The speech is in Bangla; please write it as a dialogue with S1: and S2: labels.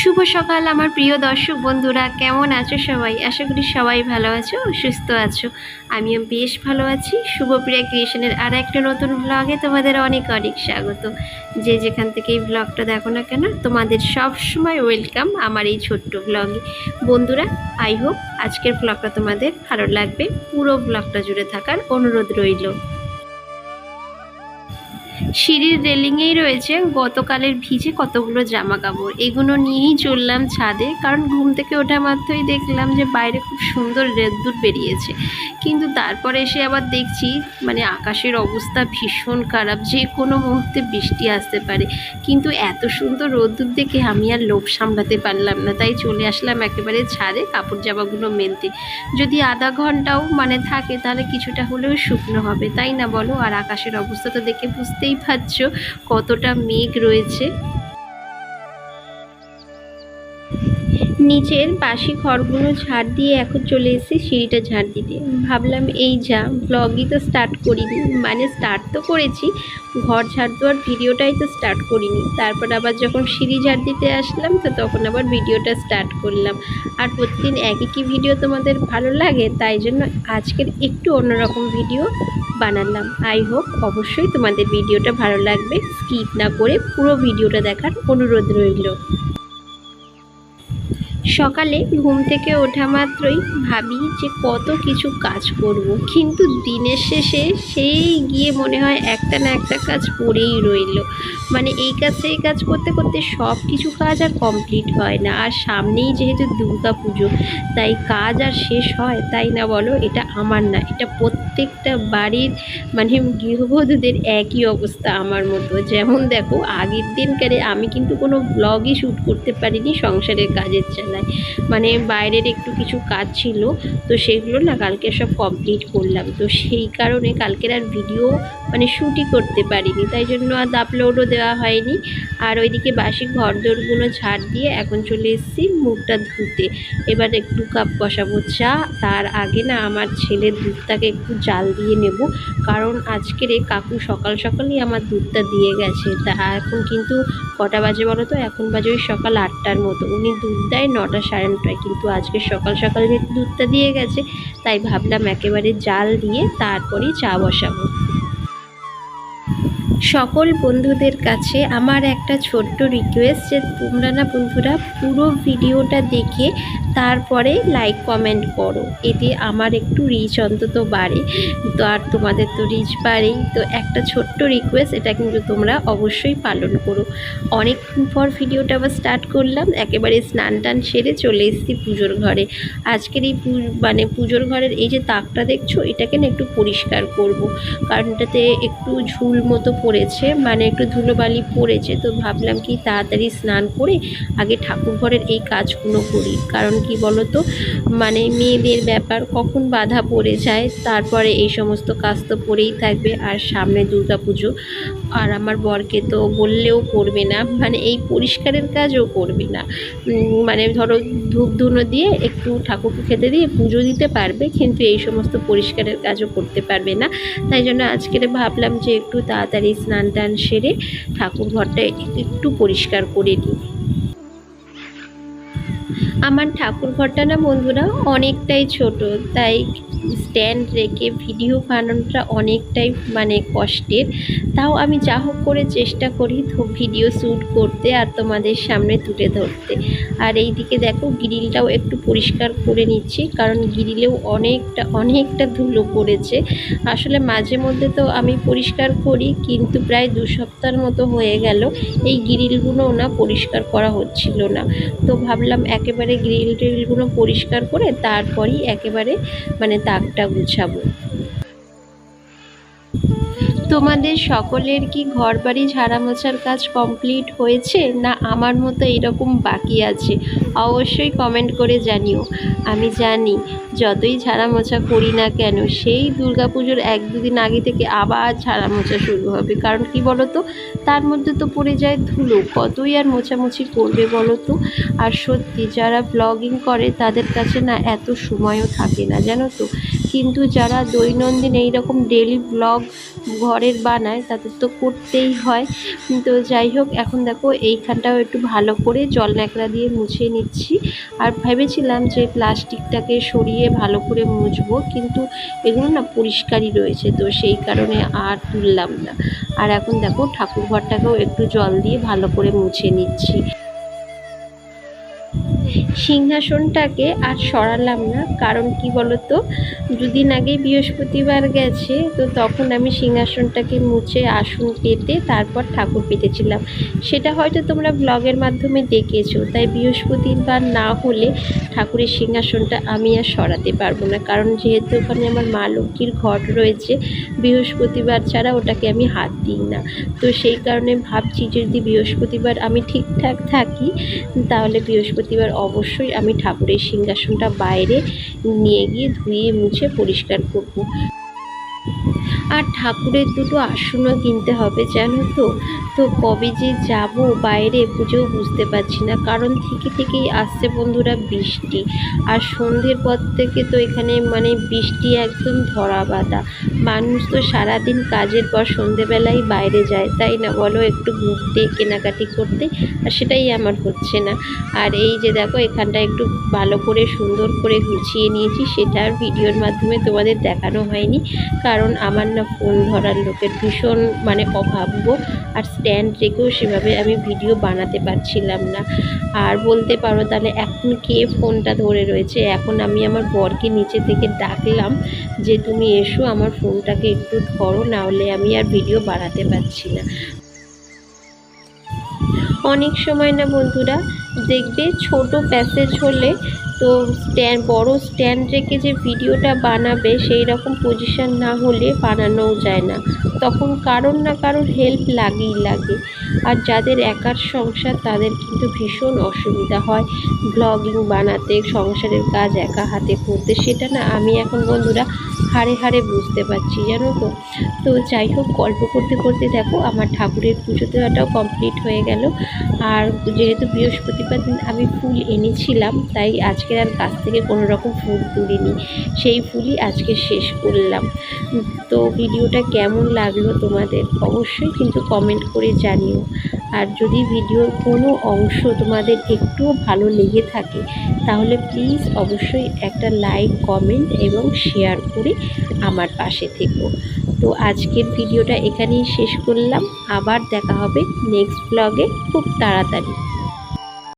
S1: শুভ সকাল আমার প্রিয় দর্শক বন্ধুরা, কেমন আছো সবাই? আশা করি সবাই ভালো আছো, সুস্থ আছো। আমিও বেশ ভালো আছি। শুভপ্রিয়া ক্রিয়েশনের আর একটা নতুন ব্লগে তোমাদের অনেক অনেক স্বাগত। যে যেখান থেকে এই ব্লগটা দেখো না কেন, তোমাদের সব সময় ওয়েলকাম আমার এই ছোট্ট ব্লগে বন্ধুরা আই হোপ আজকের ব্লগটা তোমাদের ভালো লাগবে। পুরো ব্লগটা জুড়ে থাকার অনুরোধ রইল। সিঁড়ির রেলিংয়েই রয়েছে গতকালের ভিজে কতগুলো জামা কাপড়। এগুলো নিয়েই চললাম ছাদে, কারণ ঘুম থেকে ওঠা মাত্রই দেখলাম যে বাইরে খুব সুন্দর রেদ্দুর বেরিয়েছে। কিন্তু তারপরে এসে আবার দেখছি মানে আকাশের অবস্থা ভীষণ খারাপ, যে কোনো মুহূর্তে বৃষ্টি আসতে পারে। কিন্তু এত সুন্দর রোদ্দুর দেখে আমি আর লোভ সামলাতে পারলাম না। তাই চলে আসলাম একেবারে ছাদে কাপড় জামাগুলো মেলতে। যদি আধা ঘন্টাও মানে থাকে, তাহলে কিছুটা হলেও শুকনো হবে। তাই না বলো? আর আকাশের অবস্থা তো দেখে বুঝতেই পারছ কতটা মেঘ রয়েছে। নিচের পাশি ঘরগুলো ঝাড় দিয়ে এখন চলে এসেছি সিঁড়িটা ঝাড় দিতে। ভাবলাম এই যা ব্লগই তো স্টার্ট করিনি। মানে স্টার্ট তো করেছি, ঘর ঝাড় দেওয়ার ভিডিওটাই তো স্টার্ট করিনি। তারপর আবার যখন সিঁড়ি ঝাড় দিতে আসলাম, তো তখন আবার ভিডিওটা স্টার্ট করলাম। আর প্রতিদিন একই কি ভিডিও তোমাদের ভালো লাগে? তাই জন্য আজকের একটু অন্যরকম ভিডিও বানালাম। আই হোপ অবশ্যই তোমাদের ভিডিওটা ভালো লাগবে। স্কিপ না করে পুরো ভিডিওটা দেখার অনুরোধ রইল। সকালে ঘুম থেকে ওঠা মাত্রই ভাবি যে কত কিছু কাজ করব। কিন্তু দিনের শেষে সেই গিয়ে মনে হয় একটা না একটা কাজ পড়েই রইল। মানে এই কাজ, সেই কাজ করতে করতে সব কিছু কাজ আর কমপ্লিট হয় না। আর সামনেই যেহেতু দুর্গা পুজো, তাই কাজ আর শেষ হয়, তাই না বলো? এটা আমার না। এটা প্রত্যেকটা বাড়ির মানে গৃহবধূদের একই অবস্থা আমার মতো। যেমন দেখো, আগের দিনকারে আমি কিন্তু কোনো ব্লগই শ্যুট করতে পারিনি সংসারের কাজের চালায় মানে বাইরের একটু কিছু কাজ ছিল, তো সেগুলো না কালকে সব কমপ্লিট করলাম। তো সেই কারণে কালকের আর ভিডিও মানে শ্যুটই করতে পারিনি, তাই জন্য আর আপলোডও দেওয়া হয়নি। আর ওইদিকে বাসি ঘরদোরগুলো ঝাড় দিয়ে এখন চলে এসেছি মুখটা ধুতে। এবার একটু কাপ বসাবো, চা। তার আগে না আমার ছেলের দুধটাকে একটু জাল দিয়ে নেব, কারণ আজকের এই কাকু সকাল সকালই আমার দুধটা দিয়ে গেছে। তা এখন কিন্তু কটা বাজে বলো তো? এখন বাজে ওই সকাল আটটার মতো। উনি দুধ দেয় নটা সাড়ে নটায়। কিন্তু আজকে সকাল সকাল যেহেতু দুধটা দিয়ে গেছে, তাই ভাবলাম একেবারে জাল দিয়ে তারপরেই চা বসাবো। সকল বন্ধুদের কাছে আমার একটা ছোট্ট রিকোয়েস্ট যে তোমরা না বন্ধুরা পুরো ভিডিওটা দেখে তারপরে লাইক কমেন্ট করো। এতে আমার একটু রিচ অন্তত বাড়ে। তো আর তোমাদের তো রিচ বাড়েই। তো একটা ছোট্ট রিকোয়েস্ট এটা কিন্তু তোমরা অবশ্যই পালন করো। অনেকক্ষণ পর ভিডিওটা আবার স্টার্ট করলাম। একেবারে স্নান টান সেরে চলে এসেছি পুজোর ঘরে। আজকের এই মানে পুজোর ঘরের এই যে তাকটা দেখছ, এটাকে না একটু পরিষ্কার করব। কারণ এটাতে একটু ঝুল মতো পড়েছে মানে একটু ধুলোবালি পড়েছে। তো ভাবলাম কি তাড়াতাড়ি স্নান করে আগে ঠাকুর ঘরের এই কাজগুলো করি। কারণ কি বলতো? মানে মেয়েদের ব্যাপার কখন বাধা পড়ে যায়, তারপরে এই সমস্ত কাজ তো পড়েই থাকবে। আর সামনে দুর্গা পুজো, আর আমার বরকে তো বললেও করবে না। মানে এই পরিষ্কারের কাজও করবে না। মানে ধরো ধূপ ধুনো দিয়ে একটু ঠাকুরকে খেতে দিয়ে পুজো দিতে পারবে, কিন্তু এই সমস্ত পরিষ্কারের কাজও করতে পারবে না। তাই জন্য আজকের ভাবলাম যে একটু তাড়াতাড়ি স্নান টান সেরে ঠাকুর ঘরটা একটু পরিষ্কার করে নিই। আমার ঠাকুর ঘরটা না বন্ধুরা অনেকটাই ছোট তাই স্ট্যান্ড রেখে ভিডিও বানানোটা অনেকটাই মানে কষ্টের। তাও আমি যা হোক করে চেষ্টা করি তো ভিডিও শ্যুট করতে আর তোমাদের সামনে তুলে ধরতে। আর এই দিকে দেখো গ্রিলটাও একটু পরিষ্কার করে নিচ্ছি, কারণ গ্রিলেও অনেকটা অনেকটা ধুলো পড়েছে। আসলে মাঝে মধ্যে তো আমি পরিষ্কার করি, কিন্তু প্রায় দু সপ্তাহের মতো হয়ে গেল, এই গ্রিলগুলোও না পরিষ্কার করা হচ্ছিল না। তো ভাবলাম একেবারে গ্রিল টিলগুলো পরিষ্কার করে তারপরই একেবারে মানে তাকটা গুছাবো। তোমাদের সকলের কি ঘর বাড়ি ঝাড়া মোছার কাজ কমপ্লিট হয়েছে না আমার মতো এরকম বাকি আছে? অবশ্যই কমেন্ট করে জানিও। আমি জানি, যতই ঝাড়া মোছা করি না কেন, সেই দুর্গাপুজোর এক দুদিন আগে থেকে আবার ঝাড়া মোছা শুরু হবে। কারণ কি বলো তো তার মধ্যে তো পড়ে যায় ধুলো। কতই আর মোছামুছি করবে বলো তো আর সত্যি, যারা ব্লগিং করে, তাদের কাছে না এত সময়ও থাকে না। জানো তো? কিন্তু যারা দৈনন্দিন এই রকম ডেলি ব্লগ ঘরের বানায়, তাদের তো করতেই হয়। তো যাই হোক, এখন দেখো এইখানটাও একটু ভালো করে জল ন্যাকড়া দিয়ে মুছে নিচ্ছি। আর ভেবেছিলাম যে প্লাস্টিকটাকে সরিয়ে ভালো করে মুছবো, কিন্তু এগুলো না পরিষ্কারই রয়েছে, তো সেই কারণে আর তুললাম না। আর এখন দেখো ঠাকুর ঘরটাকেও একটু জল দিয়ে ভালো করে মুছে নিচ্ছি। সিংহাসনটাকে আর সরালাম না। কারণ কি বলতো? দুদিন আগে বৃহস্পতিবার গেছে, তো তখন আমি সিংহাসনটাকে মুছে আসন পেতে তারপর ঠাকুর পেতেছিলাম। সেটা হয়তো তোমরা ব্লগের মাধ্যমে দেখেছ, তাই বৃহস্পতিবার না হলে ঠাকুরের সিংহাসনটা আমি আর সরাতে পারব না। কারণ যেহেতু ওখানে আমার মা লক্ষ্মীর ঘট রয়েছে, বৃহস্পতিবার ছাড়া ওটাকে আমি হাত দিই না। তো সেই কারণে ভাবছি, যদি বৃহস্পতিবার আমি ঠিকঠাক থাকি, তাহলে বৃহস্পতিবার অবশ্যই আমি ঠাকুরের সিংহাসনটা বাইরে নিয়ে গিয়ে ধুয়ে মুছে পরিষ্কার করব। আর ঠাকুরের দুটো আসনও কিনতে হবে, জানো তো? তো কবে যে যাব বাইরে পুজোও বুঝতে পারছি না, কারণ থেকে থেকেই আসছে বন্ধুরা বৃষ্টি। আর সন্ধ্যের পর থেকে তো এখানে মানে বৃষ্টি একদম ধরা বাঁধা মানুষ তো সারাদিন কাজের পর সন্ধেবেলায় বাইরে যায়, তাই না? বলো একটু ঘুরতে কেনাকাটি করতে, আর সেটাই আমার হচ্ছে না। আর এই যে দেখো, এখানটা একটু ভালো করে সুন্দর করে গুছিয়ে নিয়েছি, সেটা ভিডিওর মাধ্যমে তোমাদের দেখানো হয়নি, কারণ আমার না ফোন ধরার লোকের ভীষণ মানে অভাব গো। আর স্ট্যান্ড রেখেও সেভাবে আমি ভিডিও বানাতে পারছিলাম না। আর বলতে পারো তাহলে এখন কে ফোনটা ধরে রয়েছে? এখন আমি আমার বরকে নিচে থেকে ডাকলাম যে, তুমি এসো, আমার ফোনটাকে একটু ধরো, নাহলে আমি আর ভিডিও বানাতে পারছি না। অনেক সময় না বন্ধুরা দেখবে ছোট প্যাসেজ হলে তো স্ট্যান্ড বড় স্ট্যান্ড রেখে যে ভিডিওটা বানাবে সেই রকম পজিশান না হলে বানানোও যায় না। তখন কারোর না কারোর হেল্প লাগেই লাগে। আর যাদের একার সংসার, তাদের কিন্তু ভীষণ অসুবিধা হয় ব্লগিং বানাতে, সংসারের কাজ একা হাতে করতে। সেটা না আমি এখন বন্ধুরা হাড়ে হাড়ে বুঝতে পারছি, জানো তো? তো যাই হোক, গল্প করতে করতে দেখো, আমার ঠাকুরের পুজো দেওয়াটাও কমপ্লিট হয়ে গেল। আর যেহেতু বৃহস্পতিবার দিন আমি ফুল এনেছিলাম, তাই আজকের আর গাছ থেকে কোনো রকম ফুল তুলিনি। সেই ফুলই আজকে শেষ করলাম। তো ভিডিওটা কেমন লাগল তোমাদের? অবশ্যই কিন্তু কমেন্ট করে জানিও। আর যদি ভিডিওর কোনো অংশ তোমাদের একটুও ভালো লেগে থাকে, তাহলে প্লিজ অবশ্যই একটা লাইক কমেন্ট এবং শেয়ার করে আমার পাশে থেকো। তো আজকের ভিডিওটা এখানেই শেষ করলাম। আবার দেখা হবে নেক্সট ব্লগে খুব তাড়াতাড়ি।